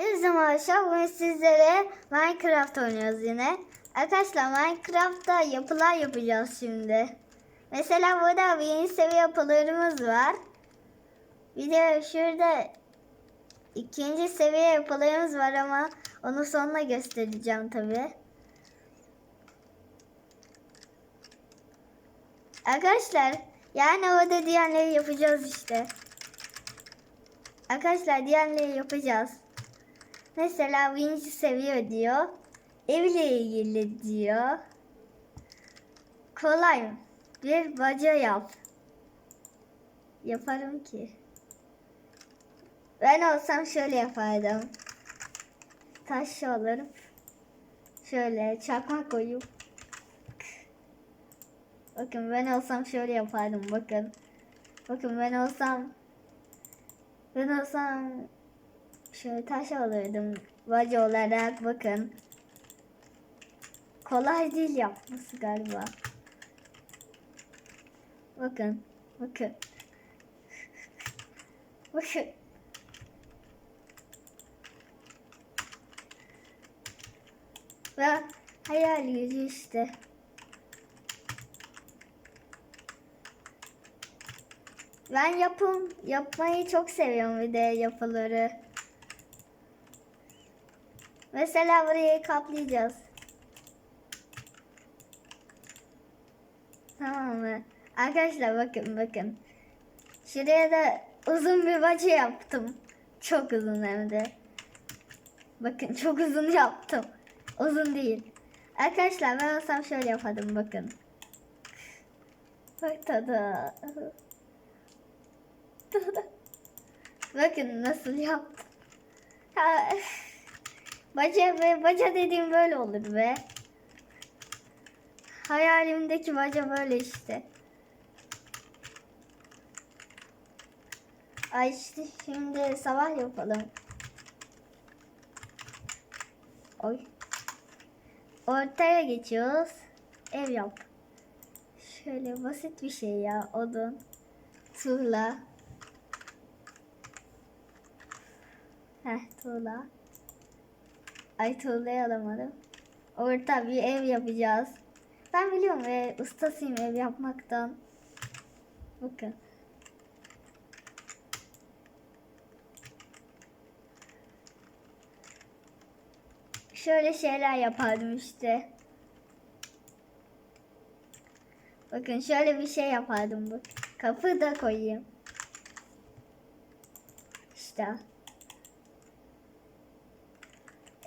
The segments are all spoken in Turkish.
Hepinize merhaba. Bugün sizlere Minecraft oynuyoruz yine. Arkadaşlar Minecraft'ta yapılar yapacağız şimdi. Mesela burada birinci seviye yapılarımız var. Bir de şurada ikinci seviye yapılarımız var ama onu sonra göstereceğim tabi. Arkadaşlar yani orada diğerleri yapacağız işte. Arkadaşlar diğerleri yapacağız. Mesela birinci seviye diyor. Evle ilgili diyor. Kolay. Bir baca yap. Yaparım ki. Ben olsam şöyle yapardım. Taş alırım. Şöyle çakmak koyup. Bakın ben olsam şöyle yapardım bakın. Bakın ben olsam ben olsam şöyle taş alırdım. Baca olarak bakın. Kolay değil yapması galiba. Bakın. Bakın. Bakın. Ve hayal gücü işte. Ben yapım yapmayı çok seviyorum bir de yapıları. Mesela burayı kaplayacağız. Tamam mı? Arkadaşlar bakın bakın. Şuraya da uzun bir baca yaptım. Çok uzun hem de. Bakın çok uzun yaptım. Uzun değil. Arkadaşlar ben olsam şöyle yapardım bakın. Bak tadı. Bakın nasıl yaptım. Baca ve baca dediğim böyle olur be. Hayalimdeki baca böyle işte. Ay işte şimdi sabah yapalım. Oy. Ortaya geçiyoruz. Ev yap. Şöyle basit bir şey ya. Odun. Tuğla. Heh tuğla. Ay tuğlayı alamadım. Orta bir ev yapacağız. Ben biliyorum ve ustasıyım ev yapmaktan. Bakın. Şöyle şeyler yapardım işte. Bakın şöyle bir şey yapardım bu. Kapı da koyayım. İşte.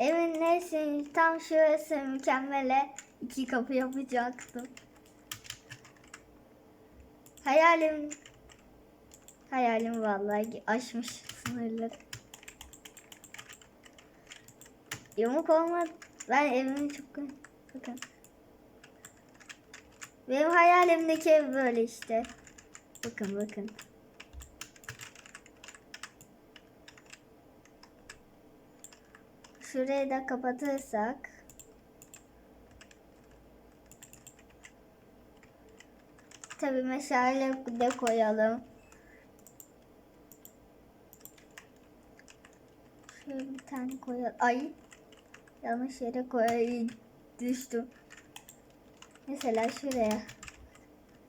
Evin neyse tam şurası mükemmele iki kapı yapacaktım. Hayalim hayalim vallahi aşmış sınırları. Yamuk olmadı. Ben evimi çok bakın. Benim hayalimdeki ev böyle işte. Bakın bakın. Şurayı da kapatırsak. Tabi meşale de koyalım. Şöyle bir tane koyalım. Ay. Yanlış yere koyayım. Düştüm. Mesela şuraya.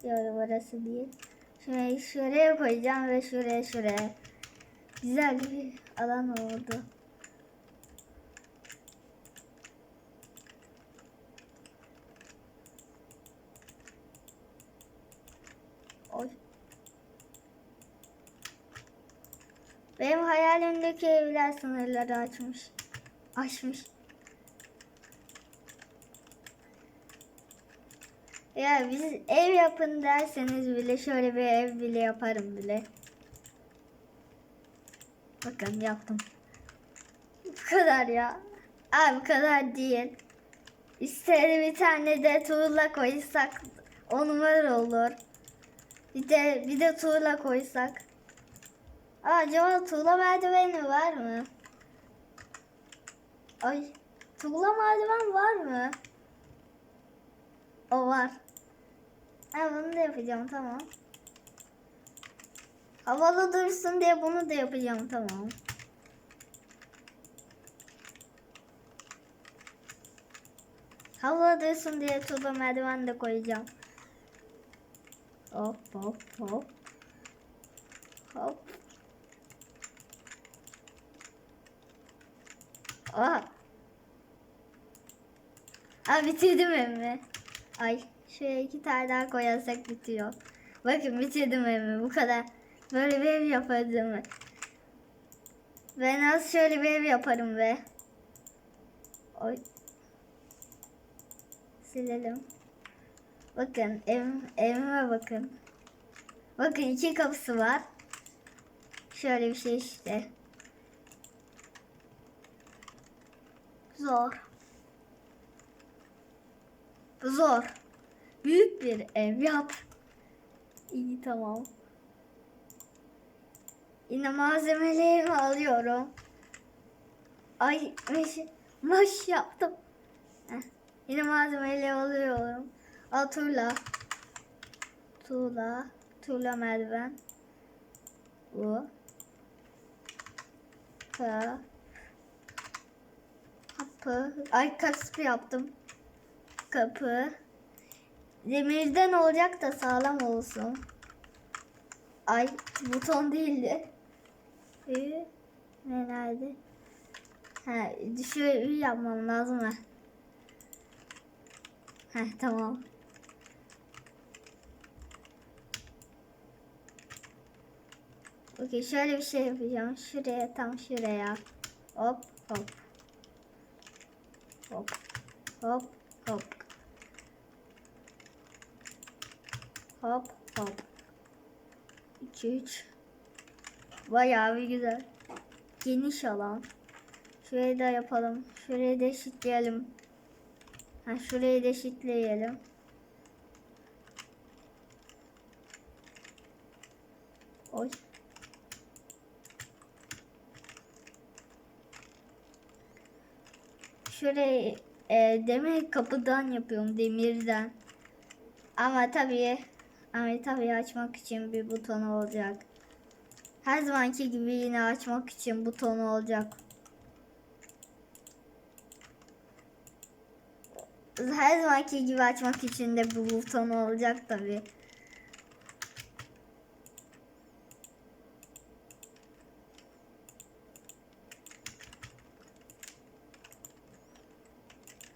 Yok orası değil. Şurayı şuraya koyacağım ve şuraya şuraya. Güzel bir alan oldu. Oy. Benim hayalimdeki evler sınırları açmış. Aşmış. Ya biz ev yapın derseniz bile şöyle bir ev bile yaparım bile. Bakın yaptım. Bu kadar ya. Aa bu kadar değil. İsterim bir tane de tuğla koysak on numara olur. Bir de bir de tuğla koysak. Aa, acaba tuğla merdiveni var mı? Ay tuğla merdiven var mı? O var. Ha bunu da yapacağım tamam. Havalı dursun diye bunu da yapacağım tamam. Havalı dursun diye tuğla merdiven de koyacağım. Hop hop hop. Hop. Aa. Aa bitirdim evimi. Ay şuraya iki tane daha koyarsak bitiyor. Bakın bitirdim evimi bu kadar. Böyle bir ev yapardım. Ben az şöyle bir ev yaparım ve. Oy. Silelim. Bakın ev, evime bakın. Bakın iki kapısı var. Şöyle bir şey işte. Zor. Zor. Büyük bir ev yap. İyi tamam. Yine malzemelerimi alıyorum. Ay maş, maş yaptım. Heh. Yine malzemeleri alıyorum. Al tuğla. Tuğla. Tuğla merdiven. Bu. Ha. Kapı. Ay kapı yaptım. Kapı. Demirden olacak da sağlam olsun. Ay buton değildi. Ee, ne nerede? Ha, şöyle yapmam lazım ha. Heh, tamam. Okey şöyle bir şey yapacağım. Şuraya tam şuraya. Hop hop. Hop hop hop. Hop hop. 2 3 Bayağı bir güzel. Geniş alan. Şurayı da yapalım. Şurayı da eşitleyelim. Ha, şurayı da eşitleyelim. Oy. Şurayı e, demir kapıdan yapıyorum demirden. Ama tabii ama tabii açmak için bir buton olacak. Her zamanki gibi yine açmak için buton olacak. Her zamanki gibi açmak için de bu buton olacak tabii.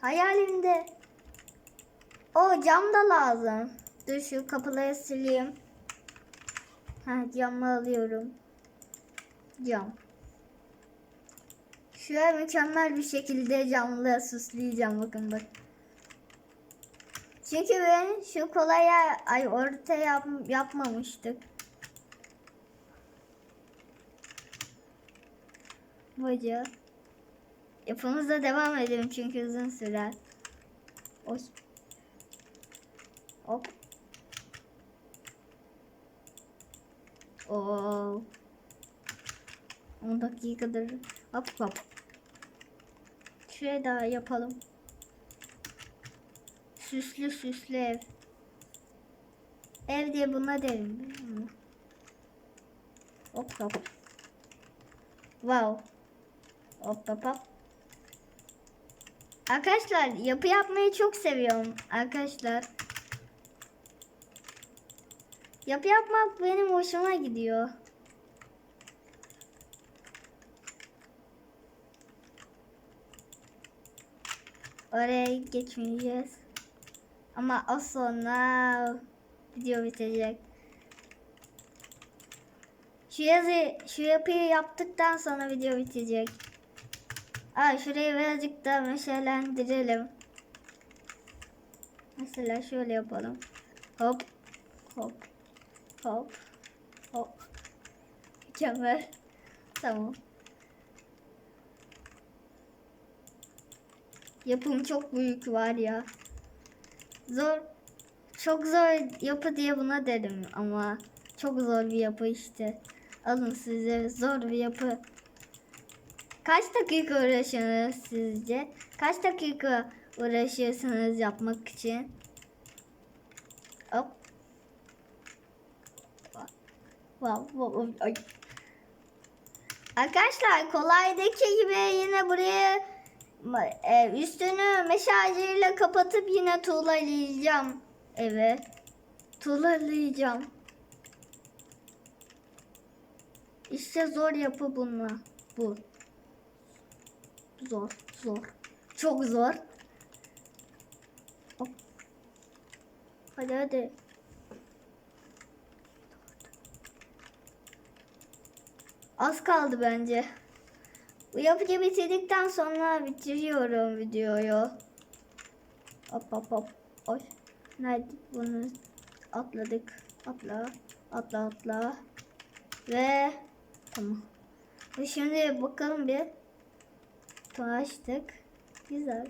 Hayalimde o cam da lazım. Dur şu kapıları sileyim. Ha camı alıyorum. Cam. Şuraya mükemmel bir şekilde camla süsleyeceğim bakın bak. Çünkü ben şu kolaya ay orta yap, yapmamıştık. Baca. Yapımıza devam edelim çünkü uzun sürer. Oy. Hop. Oo. 10 dakikadır. Hop hop. Şuraya daha yapalım. Süslü süslü ev. Ev diye buna derim. Hop hop. Wow. Hop hop hop. Arkadaşlar yapı yapmayı çok seviyorum arkadaşlar. Yapı yapmak benim hoşuma gidiyor. Oraya geçmeyeceğiz. Ama az sonra video bitecek. Şu yazı, şu yapıyı yaptıktan sonra video bitecek. Aa, şurayı birazcık daha meşalendirelim. Mesela şöyle yapalım. Hop, hop, hop, hop. Mükemmel. Tamam. Yapım çok büyük var ya. Zor. Çok zor yapı diye buna dedim ama çok zor bir yapı işte. Alın size zor bir yapı. Kaç dakika uğraşıyorsunuz sizce? Kaç dakika uğraşıyorsunuz yapmak için? Hop. Wow, wow, ay. Arkadaşlar kolaydaki gibi yine buraya e, üstünü meşaleyle kapatıp yine tuğlalayacağım eve. Tuğlalayacağım. İşte zor yapı bunlar. Bu. Zor, zor. Çok zor. Hop. Hadi hadi. Az kaldı bence. Bu yapıcı bitirdikten sonra bitiriyorum videoyu. Hop hop hop. Oy. Nerede bunu atladık. Atla. Atla atla. Ve tamam. Şimdi bakalım bir. Buton açtık. Güzel.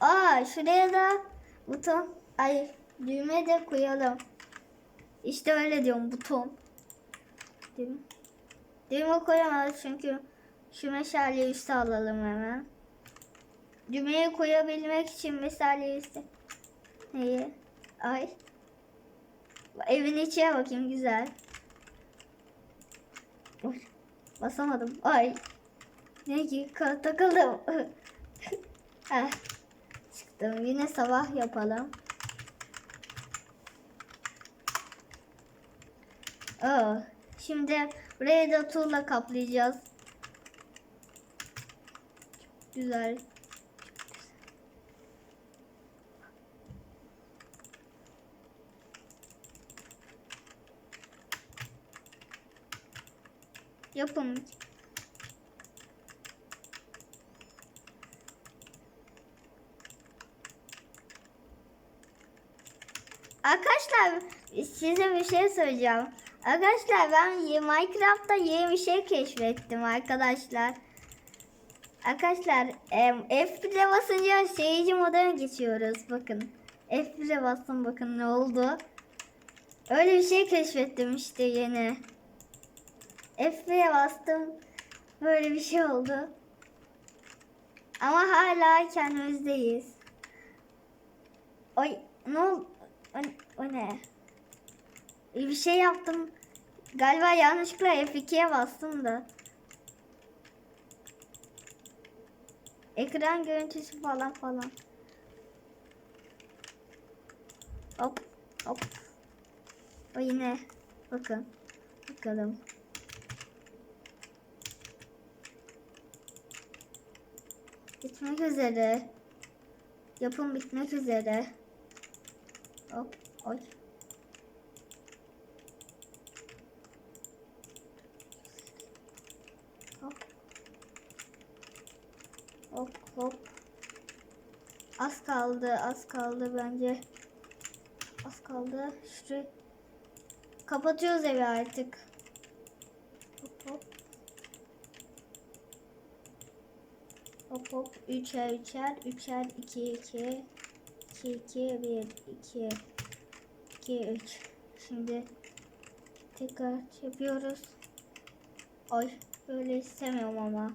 Aa şuraya da buton. Ay düğme de koyalım. İşte öyle diyorum buton. Mi? Düğme koyamaz çünkü şu meşaleyi üste alalım hemen. Düğmeyi koyabilmek için meşaleyi üste. Neyi? Ay. Evin içine bakayım güzel. Basamadım. Ay. Ne ki takıldım. Heh. Çıktım. Yine sabah yapalım. Aa, şimdi burayı da tuğla kaplayacağız. Güzel. Yapın. Arkadaşlar size bir şey söyleyeceğim. Arkadaşlar ben Minecraft'ta yeni bir şey keşfettim arkadaşlar. Arkadaşlar em, F1'e basınca seyirci moduna geçiyoruz. Bakın. F1'e bastım bakın ne oldu. Öyle bir şey keşfettim işte yeni. F1'e bastım. Böyle bir şey oldu. Ama hala kendimizdeyiz. Oy ne oldu? O, o ne? Bir şey yaptım. Galiba yanlışlıkla F2'ye bastım da. Ekran görüntüsü falan falan. Hop hop. O yine bakın. Bakalım. Bitmek üzere. Yapım bitmek üzere. Hop, oy. Hop. Hop, hop. Az kaldı, az kaldı bence. Az kaldı. Şurayı kapatıyoruz evi artık. Hop hop. Hop hop. Üçer üçer. Üçer iki iki. 2 2 1 2 2 3 Şimdi tekrar yapıyoruz. Ay böyle istemiyorum ama.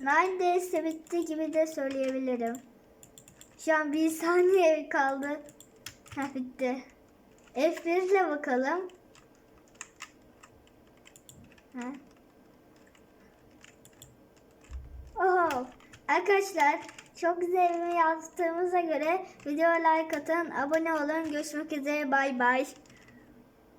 Neredeyse bitti gibi de söyleyebilirim. Şu an bir saniye kaldı. Heh bitti. F1 ile bakalım. Heh. Oho. Arkadaşlar çok güzel yaptığımıza göre videoya like atın, abone olun. Görüşmek üzere. Bay bay.